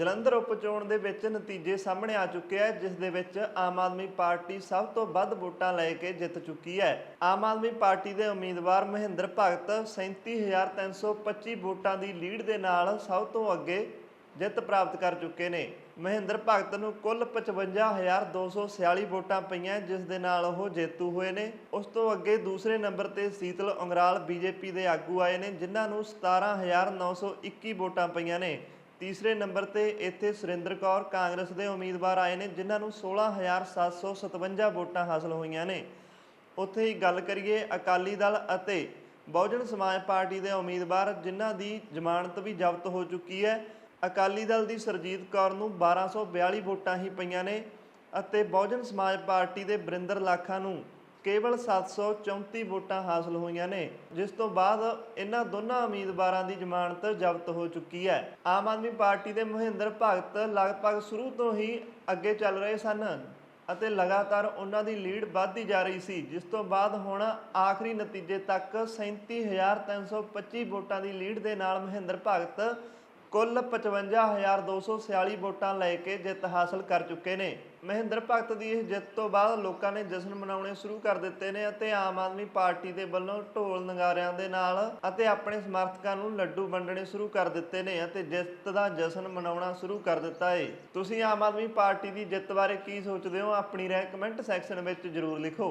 ਜਲੰਧਰ ਉਪਚੋਣ ਦੇ ਵਿੱਚ ਨਤੀਜੇ ਸਾਹਮਣੇ ਆ ਚੁੱਕੇ ਹੈ ਜਿਸ ਦੇ ਵਿੱਚ ਆਮ ਆਦਮੀ ਪਾਰਟੀ ਸਭ ਤੋਂ ਵੱਧ ਵੋਟਾਂ ਲੈ ਕੇ ਜਿੱਤ ਚੁੱਕੀ ਹੈ। ਆਮ ਆਦਮੀ ਪਾਰਟੀ ਦੇ ਉਮੀਦਵਾਰ ਮਹਿੰਦਰ ਭਗਤ 37325 ਵੋਟਾਂ ਦੀ ਲੀਡ ਦੇ ਨਾਲ ਸਭ ਤੋਂ ਅੱਗੇ ਜਿੱਤ ਪ੍ਰਾਪਤ ਕਰ ਚੁੱਕੇ ਨੇ। ਮਹਿੰਦਰ ਭਗਤ ਨੂੰ ਕੁੱਲ 55246 ਵੋਟਾਂ ਪਈਆਂ, ਜਿਸ ਦੇ ਨਾਲ ਉਹ ਜੇਤੂ ਹੋਏ ਨੇ। ਉਸ ਤੋਂ ਅੱਗੇ ਦੂਸਰੇ ਨੰਬਰ ਤੇ ਸੀਤਲ ਉਂਗਰਾਲ ਬੀਜੇਪੀ ਦੇ ਆਗੂ ਆਏ ਨੇ, ਜਿਨ੍ਹਾਂ ਨੂੰ 17921 ਵੋਟਾਂ ਪਈਆਂ ਨੇ। ਤੀਸਰੇ ਨੰਬਰ ਤੇ ਇੱਥੇ ਸੁਰਿੰਦਰ ਕੌਰ ਕਾਂਗਰਸ ਦੇ ਉਮੀਦਵਾਰ ਆਏ ਨੇ, ਜਿਨ੍ਹਾਂ ਨੂੰ 16757 ਵੋਟਾਂ ਹਾਸਲ ਹੋਈਆਂ ਨੇ। ਉੱਥੇ ਹੀ ਗੱਲ ਕਰੀਏ ਅਕਾਲੀ ਦਲ ਅਤੇ ਬਹੁਜਨ ਸਮਾਜ ਪਾਰਟੀ ਦੇ ਉਮੀਦਵਾਰ, ਜਿਨ੍ਹਾਂ ਦੀ ਜ਼ਮਾਨਤ ਵੀ ਜ਼ਬਤ ਹੋ ਚੁੱਕੀ ਹੈ। ਅਕਾਲੀ ਦਲ ਦੀ ਸਰਜੀਤ ਕੌਰ ਨੂੰ 1242 ਵੋਟਾਂ ਹੀ ਪਈਆਂ ਨੇ ਅਤੇ ਬਹੁਜਨ ਸਮਾਜ ਪਾਰਟੀ ਦੇ ਬਰਿੰਦਰ ਲਾਖਾ ਨੂੰ ਕੇਵਲ 734 ਵੋਟਾਂ ਹਾਸਲ ਹੋਈਆਂ ਨੇ, ਜਿਸ ਤੋਂ ਬਾਅਦ ਇਹਨਾਂ ਦੋਨਾਂ ਉਮੀਦਵਾਰਾਂ ਦੀ ਜ਼ਮਾਨਤ ਜ਼ਬਤ ਹੋ ਚੁੱਕੀ ਹੈ। ਆਮ ਆਦਮੀ ਪਾਰਟੀ ਦੇ ਮਹਿੰਦਰ ਭਗਤ ਲਗਭਗ ਸ਼ੁਰੂ ਤੋਂ ਹੀ ਅੱਗੇ ਚੱਲ ਰਹੇ ਸਨ ਅਤੇ ਲਗਾਤਾਰ ਉਹਨਾਂ ਦੀ ਲੀਡ ਵੱਧਦੀ ਜਾ ਰਹੀ ਸੀ, ਜਿਸ ਤੋਂ ਬਾਅਦ ਹੁਣ ਆਖਰੀ ਨਤੀਜੇ ਤੱਕ 37325 ਵੋਟਾਂ ਦੀ ਲੀਡ ਦੇ ਨਾਲ ਮਹਿੰਦਰ ਭਗਤ ਕੁੱਲ 55246 ਵੋਟਾਂ ਲੈ ਕੇ ਜਿੱਤ ਹਾਸਲ ਕਰ ਚੁੱਕੇ ਨੇ। ਮਹਿੰਦਰ ਭਗਤ ਦੀ ਇਸ ਜਿੱਤ ਤੋਂ ਬਾਅਦ ਲੋਕਾਂ ਨੇ ਜਸ਼ਨ ਮਨਾਉਣੇ ਸ਼ੁਰੂ ਕਰ ਦਿੱਤੇ ਨੇ ਅਤੇ ਆਮ ਆਦਮੀ ਪਾਰਟੀ ਦੇ ਵੱਲੋਂ ਢੋਲ ਨਗਾਰਿਆਂ ਦੇ ਨਾਲ ਅਤੇ ਆਪਣੇ ਸਮਰਥਕਾਂ ਨੂੰ ਲੱਡੂ ਵੰਡਣੇ ਸ਼ੁਰੂ ਕਰ ਦਿੱਤੇ ਨੇ ਅਤੇ ਜਿੱਤ ਦਾ ਜਸ਼ਨ ਮਨਾਉਣਾ ਸ਼ੁਰੂ ਕਰ ਦਿੱਤਾ ਏ। ਤੁਸੀਂ ਆਮ ਆਦਮੀ ਪਾਰਟੀ ਦੀ ਜਿੱਤ ਬਾਰੇ ਕੀ ਸੋਚਦੇ ਹੋ? ਆਪਣੀ ਰਾਏ ਕਮੈਂਟ ਸੈਕਸ਼ਨ ਵਿੱਚ ਜਰੂਰ ਲਿਖੋ।